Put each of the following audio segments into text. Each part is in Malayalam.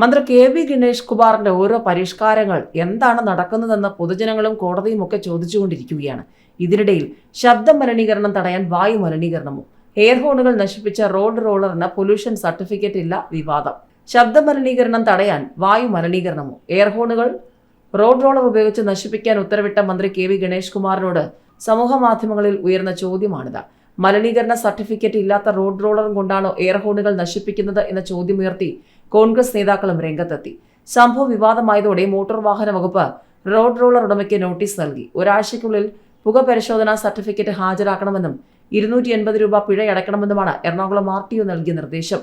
മന്ത്രി കെ വി ഗണേഷ് കുമാറിന്റെ ഓരോ പരിഷ്കാരങ്ങൾ എന്താണ് നടക്കുന്നതെന്ന് പൊതുജനങ്ങളും കോടതിയും ഒക്കെ ചോദിച്ചുകൊണ്ടിരിക്കുകയാണ്. ഇതിനിടയിൽ ശബ്ദ മലിനീകരണം തടയാൻ വായു മലിനീകരണമോ എയർ ഹോണുകൾ നശിപ്പിച്ച റോഡ് റോളറിന് പൊല്യൂഷൻ സർട്ടിഫിക്കറ്റ് ഇല്ല വിവാദം. ശബ്ദ മലിനീകരണം തടയാൻ വായു മലിനീകരണമോ എയർ ഹോണുകൾ റോഡ് റോളർ ഉപയോഗിച്ച് നശിപ്പിക്കാൻ ഉത്തരവിട്ട മന്ത്രി കെ വി ഗണേഷ് കുമാറിനോട് സമൂഹ മാധ്യമങ്ങളിൽ ഉയർന്ന ചോദ്യമാണിത്. മലിനീകരണ സർട്ടിഫിക്കറ്റ് ഇല്ലാത്ത റോഡ് റോളറും കൊണ്ടാണോ എയർ ഹോണുകൾ നശിപ്പിക്കുന്നത് എന്ന ചോദ്യമുയർത്തി കോൺഗ്രസ് നേതാക്കളും രംഗത്തെത്തി. സംഭവ വിവാദമായതോടെ മോട്ടോർ വാഹന വകുപ്പ് റോഡ് റോളർ ഉടമയ്ക്ക് നോട്ടീസ് നൽകി. ഒരാഴ്ചയ്ക്കുള്ളിൽ പുക പരിശോധനാ സർട്ടിഫിക്കറ്റ് ഹാജരാക്കണമെന്നും ഇരുന്നൂറ്റി എൺപത് രൂപ പിഴയടക്കണമെന്നുമാണ് എറണാകുളം ആർ ടി ഒ നൽകിയ നിർദ്ദേശം.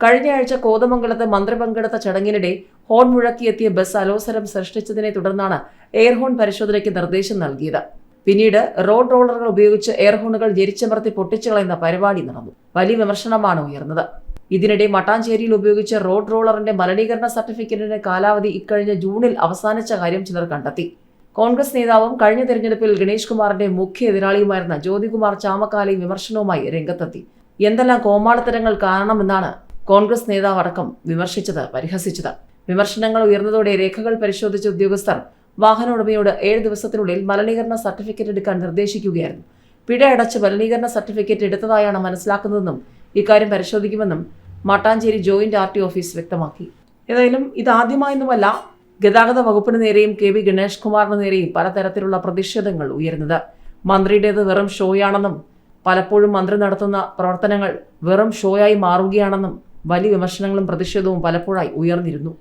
കഴിഞ്ഞയാഴ്ച കോതമംഗലത്ത് മന്ത്രി പങ്കെടുത്ത ചടങ്ങിനിടെ ഹോൺ മുഴക്കിയെത്തിയ ബസ് അലോസരം സൃഷ്ടിച്ചതിനെ തുടർന്നാണ് എയർ ഹോൺ പരിശോധനയ്ക്ക് നിർദ്ദേശം നൽകിയത്. പിന്നീട് റോഡ് റോളറുകൾ ഉപയോഗിച്ച് എയർഹോണുകൾ ജരിച്ചമർത്തി പൊട്ടിച്ചു കളയുന്ന പരിപാടി നടന്നു. വലിയ വിമർശനമാണ് ഉയർന്നത്. ഇതിനിടെ മട്ടാഞ്ചേരിയിൽ ഉപയോഗിച്ച റോഡ് റോളറിന്റെ മലിനീകരണ സർട്ടിഫിക്കറ്റിന്റെ കാലാവധി ഇക്കഴിഞ്ഞ ജൂണിൽ അവസാനിച്ച കാര്യം ചിലർ കണ്ടെത്തി. കോൺഗ്രസ് നേതാവും കഴിഞ്ഞ തെരഞ്ഞെടുപ്പിൽ ഗണേഷ് കുമാറിന്റെ മുഖ്യ എതിരാളിയുമായിരുന്ന ജ്യോതികുമാർ ചാമക്കാലി വിമർശനവുമായി രംഗത്തെത്തി. എന്തെല്ലാം കോമാളിത്തരങ്ങൾ കാരണമെന്നാണ് കോൺഗ്രസ് നേതാവ് അടക്കം വിമർശിച്ചത് പരിഹസിച്ചത്. വിമർശനങ്ങൾ ഉയർന്നതോടെ രേഖകൾ പരിശോധിച്ച ഉദ്യോഗസ്ഥർ വാഹന ഉടമയോട് ഏഴ് ദിവസത്തിനുള്ളിൽ മലിനീകരണ സർട്ടിഫിക്കറ്റ് എടുക്കാൻ നിർദ്ദേശിക്കുകയായിരുന്നു. പിഴ അടച്ച് മലിനീകരണ സർട്ടിഫിക്കറ്റ് എടുത്തതായാണ് മനസ്സിലാക്കുന്നതെന്നും ഇക്കാര്യം പരിശോധിക്കുമെന്നും Mattancherry joint R T office വ്യക്തമാക്കി. ഏതായാലും ഇതാദ്യമായൊന്നുമല്ല ഗതാഗത വകുപ്പിന് നേരെയും കെ വി ഗണേഷ് കുമാറിന് നേരെയും പലതരത്തിലുള്ള പ്രതിഷേധങ്ങൾ ഉയരുന്നത്. മന്ത്രിയുടേത് വെറും ഷോയാണെന്നും പലപ്പോഴും മന്ത്രി നടത്തുന്ന പ്രവർത്തനങ്ങൾ വെറും ഷോയായി മാറുകയാണെന്നും വലിയ വിമർശനങ്ങളും പ്രതിഷേധവും പലപ്പോഴായി ഉയർന്നിരുന്നു.